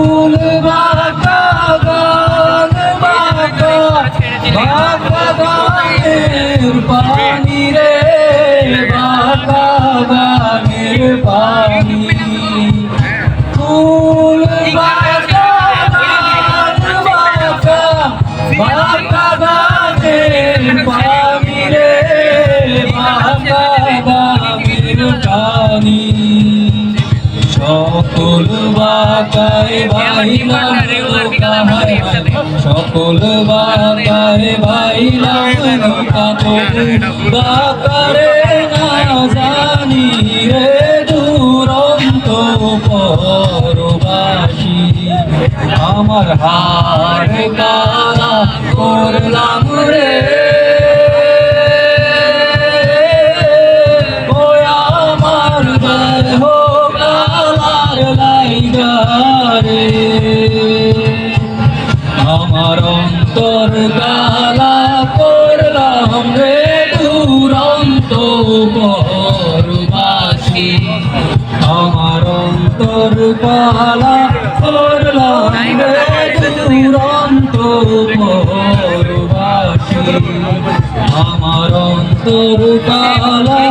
কুল বাঁকা গান বাকায় ভাইলাম সকল বাকায় ভাইলাম বাকারে না জানি রে দুরন্ত পরবাসী। আমার হার কালা আমার অন্তর গালা করলাম রে দুরন্ত পরবাসী আমার অন্তর গালা করলাম রে দুরন্ত পরবাসী আমার অন্তর গালা